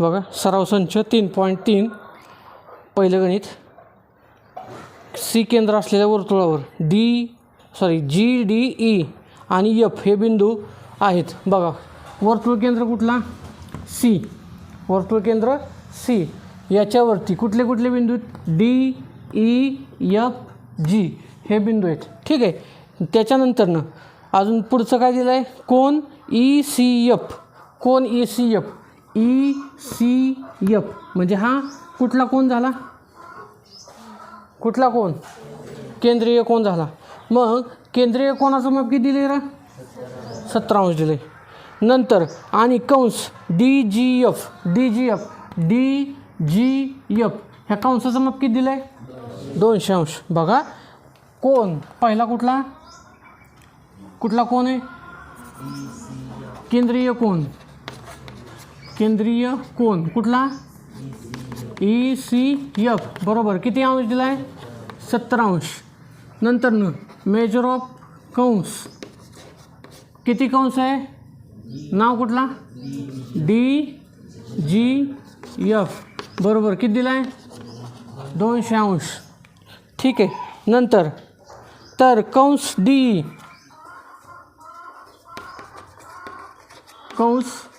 बघा सराव संच तीन पॉईंट तीन पहिलं गणित. सी केंद्र असलेल्या वर्तुळावर D sorry G D E आणि एफ हे बिंदू आहेत. बघा वर्तुळ केंद्र कुठला? सी वर्तुळ केंद्र सी याच्यावरती कुठले कुठले बिंदू आहेत? डी ई एफ जी हे बिंदू आहेत. ठीक आहे. त्याच्यानंतरनं अजून पुढचं काय दिलं आहे कोण ई e, सी एफ कोण E e, C F E C F. म्हणजे हा कुठला कोण झाला? कुठला कोण? केंद्रीय कोण झाला? मग केंद्रीय कोणाचं माप किती दिले रा? सतरा अंश दिले नंतर आणि कंस D G F D G F D G F ह्या कंसाचं माप किती दिलं आहे दोनशे अंश. बघा कोण? पहिला कुठला? कुठला कोण आहे? केंद्रीय कोण? कोण? कुठला? E C F. बरोबर. किती अंश दिला सत्तर अंश. नंतरनं मेजर ऑफ़ कंस किती कंस आहे? नाव कुठला? D G F. बरोबर. किती दिला आहे अंश. ठीक आहे. नंतर, तर कंस डी. कंस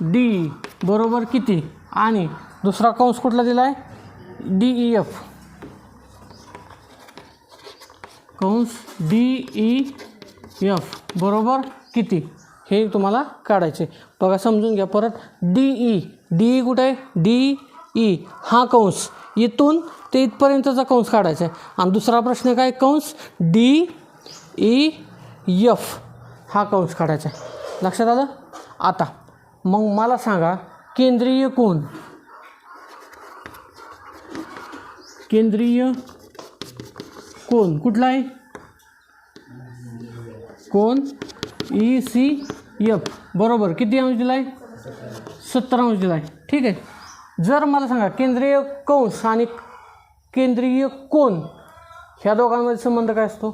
डी बरोबर किती? आणि दुसरा कंस कुठला दिला आहे? D E F. कंस डी ई एफ. बरोबर किती? हे तुम्हाला काढायचे. बघा समजून घ्या परत. D E. डी ई कुठे आहे? D E. हा कंस. इथून ते इथपर्यंतचा कंस काढायचा आहे. आणि दुसरा प्रश्न काय? कंस डी ई एफ. हा कंस काढायचा आहे. लक्षात आलं? आता. मग मला सांगा केंद्रीय कोण? केंद्रीय कोण? कुठला आहे? कोण? E C F. बरोबर. किती अंश दिला आहे सत्तर अंश दिला आहे ठीक आहे. जर मला सांगा केंद्रीय कंस आणि केंद्रीय कोण? ह्या दोघांमध्ये संबंध काय असतो?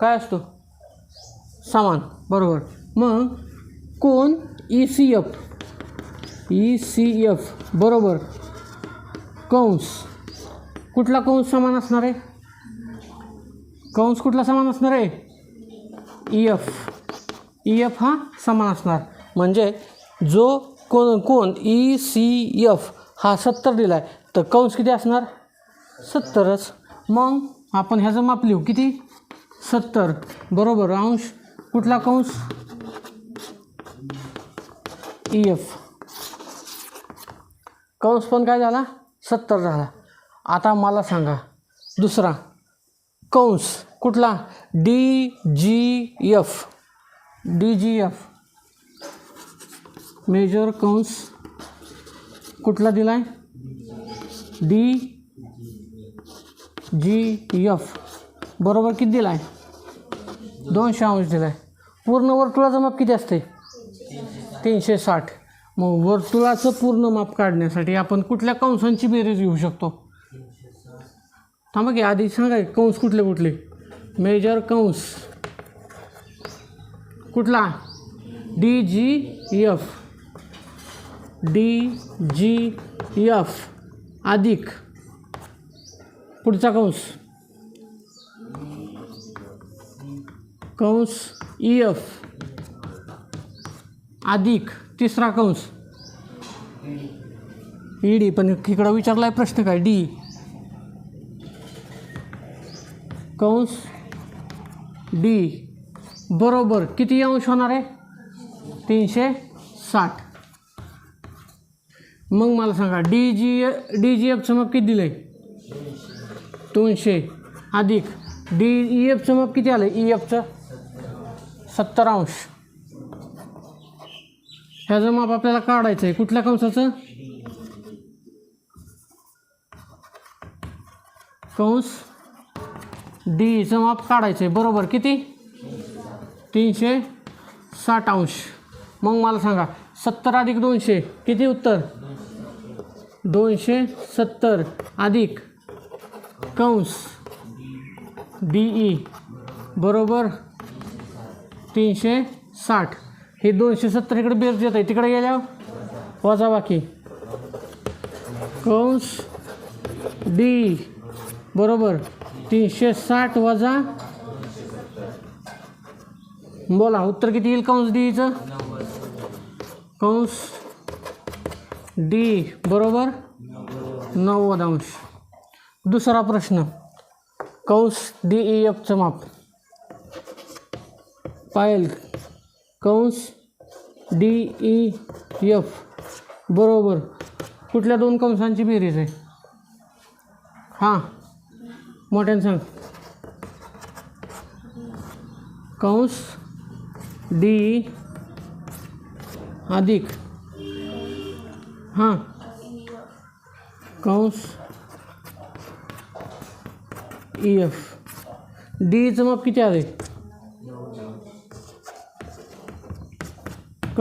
काय असतो? समान. बरोबर. मग कोण? E C F E C F बरोबर. कंस. कुठला कंस समान असणार आहे? कंस कुठला समान असणार आहे? ई एफ ई एफ हा समान असणार. म्हणजे जो कोण कोण? ई सी एफ हा सत्तर दिला आहे तर कंस किती असणार? सत्तरच. मग आपण ह्याचं माप लिहू. किती? सत्तर. बरोबर. अंश कुठला कंस? ई एफ कंस पण काय झाला? सत्तर झाला. आता मला सांगा दुसरा कंस कुठला? D G F. D G F. Major कंस कुठला दिला आहे डी जी एफ. बरोबर किती दिला आहे दोनशे अंश दिला आहे पूर्ण वर्तुळाचं माप किती असते तीनशे साठ. मग वर्तुळाचं पूर्ण माप काढण्यासाठी आपण कुठल्या कंसांची बेरीज घेऊ शकतो? थांबा की आधी सांगा कंस कुठले कुठले? मेजर कंस. कुठला? D G F. D G F. अधिक पुढचा कंस. कंस ई एफ. अधिक तिसरा कंस. ई डी पण इकडं विचारला आहे प्रश्न काय? डी. कंस. डी. बरोबर किती अंश होणार आहे? तीनशे साठ. मग मला सांगा डी जी डी जी एफचं मग किती दिलं आहे दोनशे. अधिक. डी ई एफचं मग किती आलं ई एफचं सत्तर अंश. ह्याचं माप आपल्याला काढायचं आहे. कुठल्या कंसाचं? कंस डीचं माप काढायचं आहे. बरोबर. किती? तीनशे साठ अंश. मग मला सांगा सत्तर अधिक दोनशे किती उत्तर? दोनशे सत्तर अधिक कंस डी ई. बरोबर? तीनशे साठ. हे दोनशे सत्तर इकडे बेस येत आहे. तिकडे गेल्यावर? वजा बाकी. कंस डी. बरोबर. तीनशे साठ वजा. बोला उत्तर किती येईल कंस डीचं? कंस डी. बरोबर? नव्वद अंश. दुसरा प्रश्न. कंस डी ई एफचं माप. पायल. कंस डी ई एफ. बरोबर. कुठल्या दोन कंसांची बेरीज आहे? हां. मोठ्यानं सांग. कंस डी अधिक. हां. कंस ई एफ. डीचं माप किती आहे?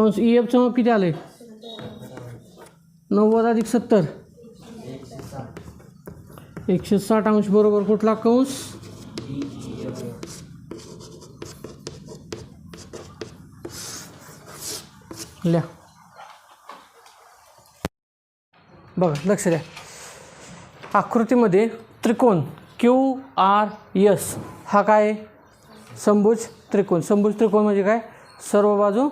कंस ई एफचं माप किती आलं आहे नव्वद अधिक सत्तर। एकशे साठ अंश बरोबर कुठला कंस? लिहा। बघा लक्ष द्या. आकृतीमध्ये त्रिकोण क्यू आर यस हा काय आहे? त्रिकोण. संभुज त्रिकोण म्हणजे काय? सर्व बाजू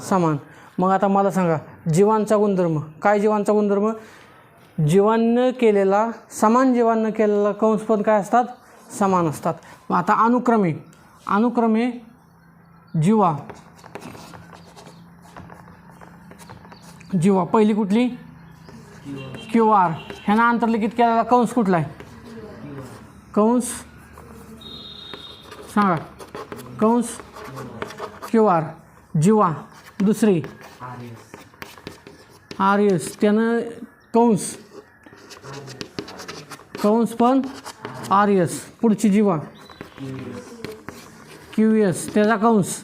समान. मग आता मला सांगा जीवांचा गुणधर्म. काय जीवांचा गुणधर्म? जीवांनं केलेला समान जीवांना केलेला कंस पण काय असतात? समान असतात. मग आता अनुक्रमे. अनुक्रमे जीवा. जीवा. पहिली कुठली? क्यू आर ह्यानं आंतरलिखित केलेला कंस कुठला आहे? कंस? सांगा. कंस? क्यू आर जीवा दुसरी. आर एस त्यानं कंस. कंस पण आर एस पुढची जीवा. क्यू एस त्याचा कंस.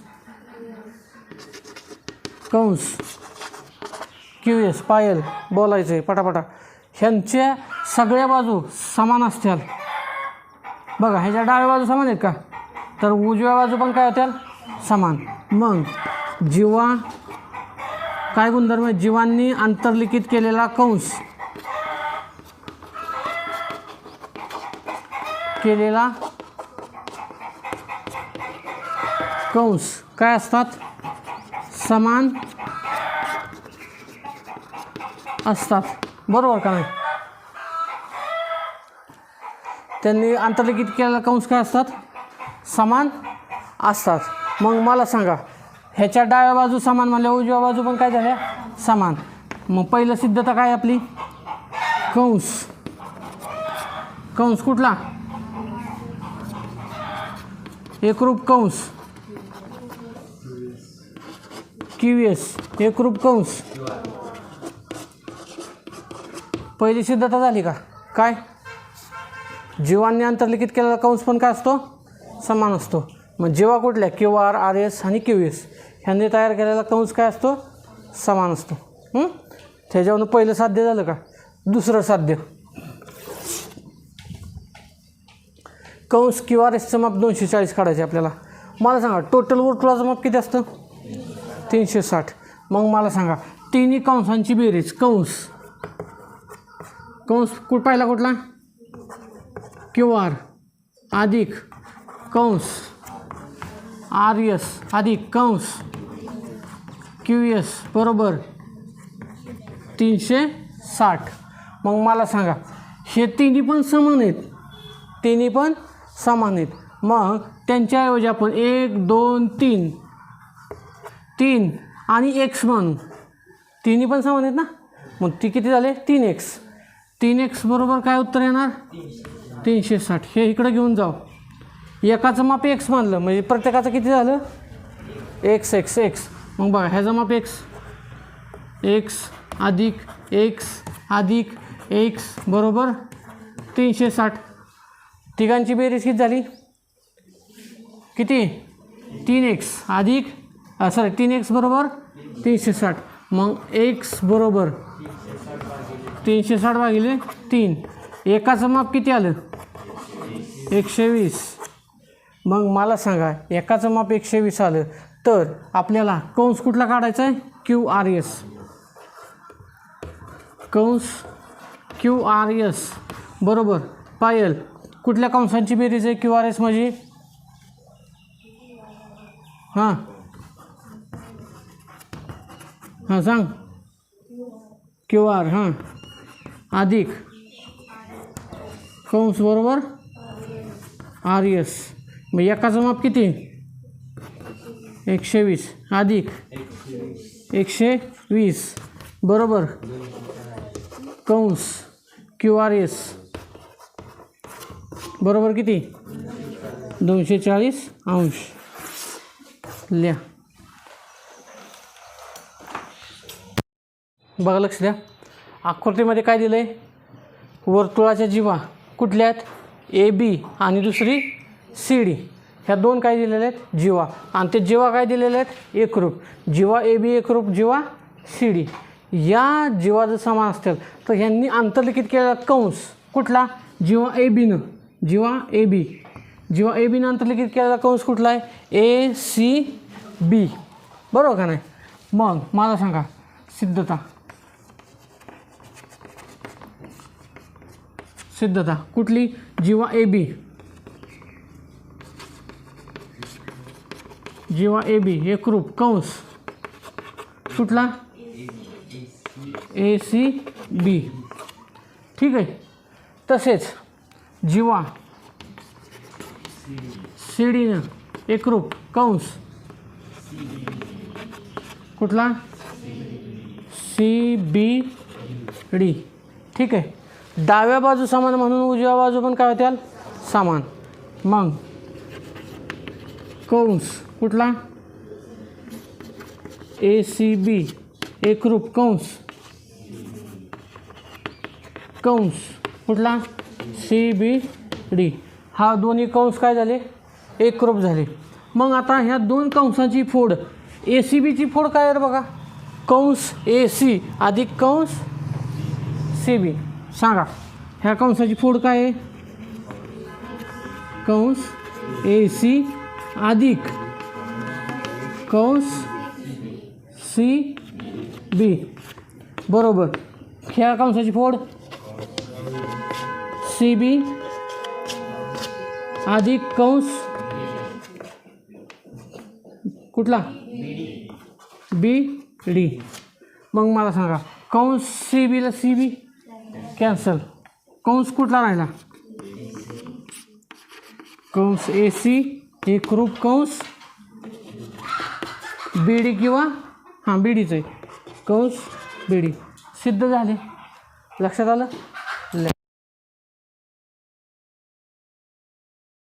कंस. Q S Payal. बोलायचं आहे पटापटा. ह्यांच्या सगळ्या बाजू समान असतील बघा ह्याच्या डाव्या बाजू समान आहेत का? तर उजव्या बाजू पण काय होत्या समान. मग जीवा काय गुणधर्म आहे जीवांनी आंतरलिखित केलेला कंस. केलेला कंस. काय असतात? समान असतात. बरोबर का नाही? त्यांनी आंतरलिखित केलेला कंस काय असतात? समान असतात. मग मला सांगा ह्याच्या डाव्या बाजू समान म्हणल्या उजव्या बाजू पण काय झाल्या? समान. मग पहिलं सिद्धता काय आपली? कंस. कंस कुठला? एकरूप कंस. क्यू एस एकरूप कंस. पहिली सिद्धता झाली का? काय? जीवांनी अंतर्लिखित केलेला कंस पण काय असतो? समान असतो. मग जीवा कुठल्या? क्यू आर आर एस आणि क्यू एस. ह्यांनी तयार केलेला कंस काय असतो? समान असतो. त्याच्यावरून पहिलं साध्य झालं का? दुसरं साध्य. कंस किंवा आर माप दोनशे चाळीस काढायचे आपल्याला. मला सांगा टोटल वर्तुळाचं माप किती असतं? तीनशे साठ. मग मला सांगा तिन्ही कंसांची बेरीज कंस. कंस कुठ पाहिला कुठला? क्यू आर अधिक कंस. आर एस अधिक कंस. क्यू एस बरोबर. तीनशे साठ. मग मला सांगा हे तिन्ही पण समान आहेत? तिन्ही पण समान आहेत. मग त्यांच्याऐवजी आपण एक दोन तीन तीन आणि एक्स म्हणू तिन्ही पण समान आहेत ना? मग ती किती झाले? तीन एक्स तीन एक्स बरोबर काय उत्तर येणार? तीनशे साठ. हे इकडं घेऊन जाऊ. एकाचं माप एक्स मानलं. म्हणजे प्रत्येकाचं किती झालं? एक्स एक्स एक्स मग बघा ह्याचा माप एक्स एक्स अधिक एक्स अधिक एक्स बरोबर तीनशे साठ तिघांची बेरीज किती झाली? किती? तीन एक्स अधिक सॉरी तीन एक्स बरोबर तीनशे साठ मग एक्स बरोबर तीनशे साठ भागिले तीन. एकाचं माप किती आलं? एकशे वीस. मग मला सांगा एकाचं माप एकशे वीस आलं तर आपल्याला कंस कुठला काढायचा आहे? क्यू आर एस कंस क्यू आर एस बरोबर. पायल कुठल्या कंसांची बेरीज आहे क्यू आर एस म्हणजे हां. हां सांग. क्यू आर हां. अधिक. कंस बरोबर? आर एस मग एकाचं माप किती? एकशे वीस अधिक. एकशे वीस बरोबर. कंस. Q R S. बरोबर किती? दोनशे चाळीस अंश. लिहा. बघा लक्ष द्या. आकृतीमध्ये काय दिलं आहे वर्तुळाच्या जीवा कुठल्या आहेत? ए बी आणि दुसरी सी डी. ह्या दोन काय दिलेल्या आहेत? जीवा. आणि ते जीवा काय दिलेले आहेत? एकरूप. जीवा ए बी एकरूप जीवा सी डी. या जीवा जर समान असतील. तर ह्यांनी आंतरलिखित केलेला कंस कुठला? जीवा ए बीनं जीवा ए बी. जीवा ए बीनं आंतरलिखित केलेला कंस कुठला आहे? A C B. बरोबर का नाही? मग मला सांगा. सिद्धता. सिद्धता. कुठली? जीवा ए बी. जेव्हा ए बी एकरूप कंस. कुठला ए सी बी. ठीक आहे. तसेच जीवा. सी डीनं एकरूप कंस. कुठला? C B D. ठीक आहे. डाव्या बाजू समान म्हणून उजव्या बाजू पण काय होत्याल? समान. मग कंस. कुठला? ए सी बी एकरूप कंस. कंस. कुठला? सी बी डी हा दोन्ही कंस काय झाले? एकरूप झाले. मग आता ह्या दोन कंसाची फोड ए सी बीची फोड काय आहे रे बघा? कंस ए सी अधिक कंस सी बी सांगा ह्या कंसाची फोड काय आहे? कंस ए सी अधिक कंस सी बी. बरोबर. ह्या कंसाची फोड. C B. अधिक कंस. कुठला? B D. मग मला सांगा कंस सी बीला सी बी? कॅन्सल. कंस कुठला राहिला? कंस ए सी. एकरूप कंस. बी डी किंवा हां बी डीचं आहे. कंस बी डी सिद्ध झाले. लक्षात आलं?